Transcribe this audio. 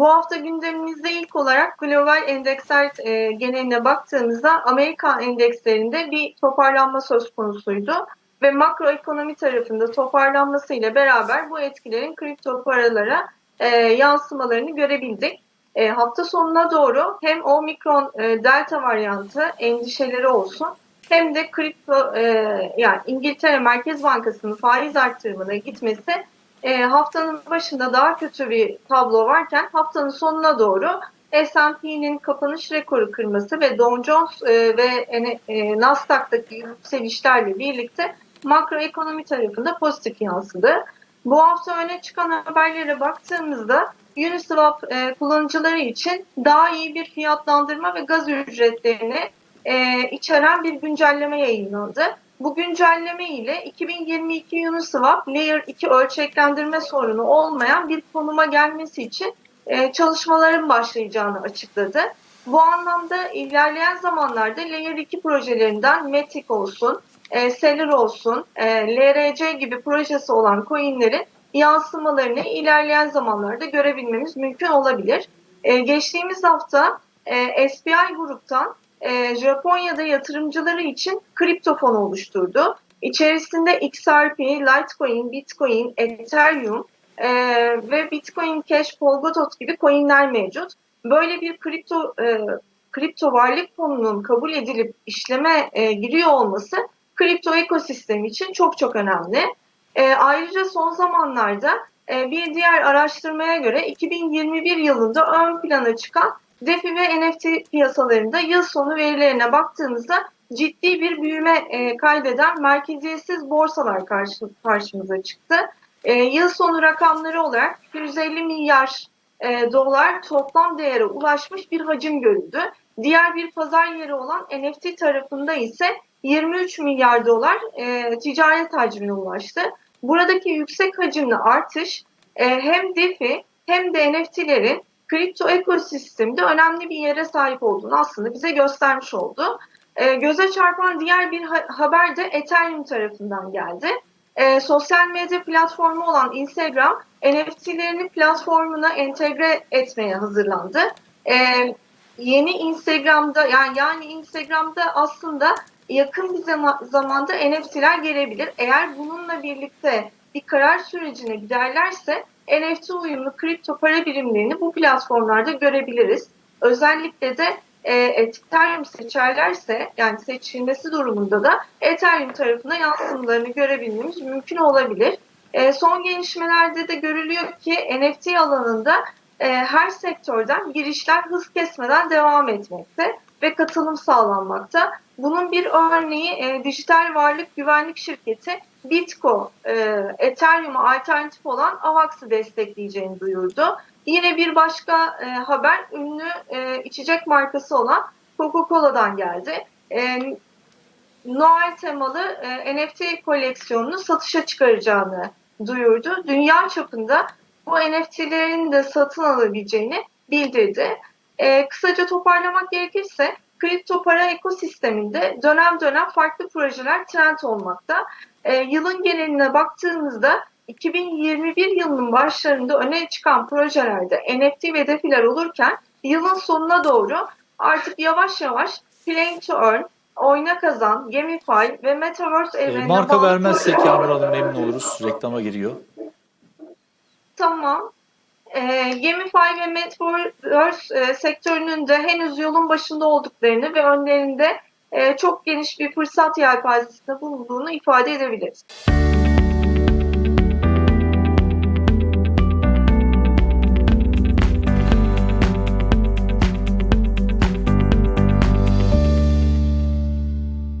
Bu hafta gündemimizde ilk olarak global endeksler e, geneline baktığımızda Amerikan endekslerinde bir toparlanma söz konusuydu ve makroekonomi tarafında toparlanmasıyla beraber bu etkilerin kripto paralara e, yansımalarını görebildik. E, hafta sonuna doğru hem omikron e, delta varyantı endişeleri olsun hem de kripto e, yani İngiltere Merkez Bankası'nın faiz arttırımına gitmesi e, haftanın başında daha kötü bir tablo varken haftanın sonuna doğru S&P'nin kapanış rekoru kırması ve Dow Jones e, ve e, Nasdaq'taki yükselişlerle birlikte makroekonomi tarafında pozitif yansıdı. Bu hafta öne çıkan haberlere baktığımızda Uniswap e, kullanıcıları için daha iyi bir fiyatlandırma ve gaz ücretlerini e, içeren bir güncelleme yayınlandı. Bu güncelleme ile 2022 Uniswap Layer 2 ölçeklendirme sorunu olmayan bir konuma gelmesi için e, çalışmaların başlayacağını açıkladı. Bu anlamda ilerleyen zamanlarda Layer 2 projelerinden Matic olsun, e, Seller olsun, e, LRC gibi projesi olan coinlerin yansımalarını ilerleyen zamanlarda görebilmemiz mümkün olabilir. E, geçtiğimiz hafta SBI gruptan e, Japonya'da yatırımcıları için kripto fon oluşturdu. İçerisinde XRP, Litecoin, Bitcoin, Ethereum e, ve Bitcoin Cash, Polkadot gibi coinler mevcut. Böyle bir kripto e, kripto varlık fonunun kabul edilip işleme e, giriyor olması kripto ekosistemi için çok çok önemli. E, ayrıca son zamanlarda e, bir diğer araştırmaya göre 2021 yılında ön plana çıkan DeFi ve NFT piyasalarında yıl sonu verilerine baktığımızda ciddi bir büyüme e, kaydeden merkeziyetsiz borsalar karşı, karşımıza çıktı. E, yıl sonu rakamları olarak 150 milyar e, dolar toplam değere ulaşmış bir hacim görüldü. Diğer bir pazar yeri olan NFT tarafında ise 23 milyar dolar e, ticaret hacmine ulaştı. Buradaki yüksek hacimli artış e, hem DeFi hem de NFT'lerin kripto ekosistemde önemli bir yere sahip olduğunu aslında bize göstermiş oldu. E, göze çarpan diğer bir ha- haber de Ethereum tarafından geldi. E, sosyal medya platformu olan Instagram NFT'lerini platformuna entegre etmeye hazırlandı. E, yeni Instagram'da yani yani Instagram'da aslında yakın bir zama- zamanda NFT'ler gelebilir. Eğer bununla birlikte bir karar sürecine giderlerse NFT uyumlu kripto para birimlerini bu platformlarda görebiliriz. Özellikle de e, Ethereum seçerlerse yani seçilmesi durumunda da Ethereum tarafına yansımalarını görebilmemiz mümkün olabilir. E, son gelişmelerde de görülüyor ki NFT alanında e, her sektörden girişler hız kesmeden devam etmekte ve katılım sağlanmakta. Bunun bir örneği e, dijital varlık güvenlik şirketi Bitco, e, Ethereum'a alternatif olan Avax'ı destekleyeceğini duyurdu. Yine bir başka e, haber ünlü e, içecek markası olan Coca-Cola'dan geldi. E, Noel temalı e, NFT koleksiyonunu satışa çıkaracağını duyurdu. Dünya çapında bu NFT'lerin de satın alabileceğini bildirdi. E, kısaca toparlamak gerekirse kripto para ekosisteminde dönem dönem farklı projeler trend olmakta. E, yılın geneline baktığımızda 2021 yılının başlarında öne çıkan projelerde NFT ve defiler olurken yılın sonuna doğru artık yavaş yavaş Play to Earn, Oyna Kazan, Gamify ve Metaverse E, evrenine marka bağlı vermezsek Yağmur Hanım memnun oluruz. Reklama giriyor. Tamam. E, Gamify ve Metaverse e, sektörünün de henüz yolun başında olduklarını ve önlerinde e, çok geniş bir fırsat yelpazesinde bulunduğunu ifade edebiliriz.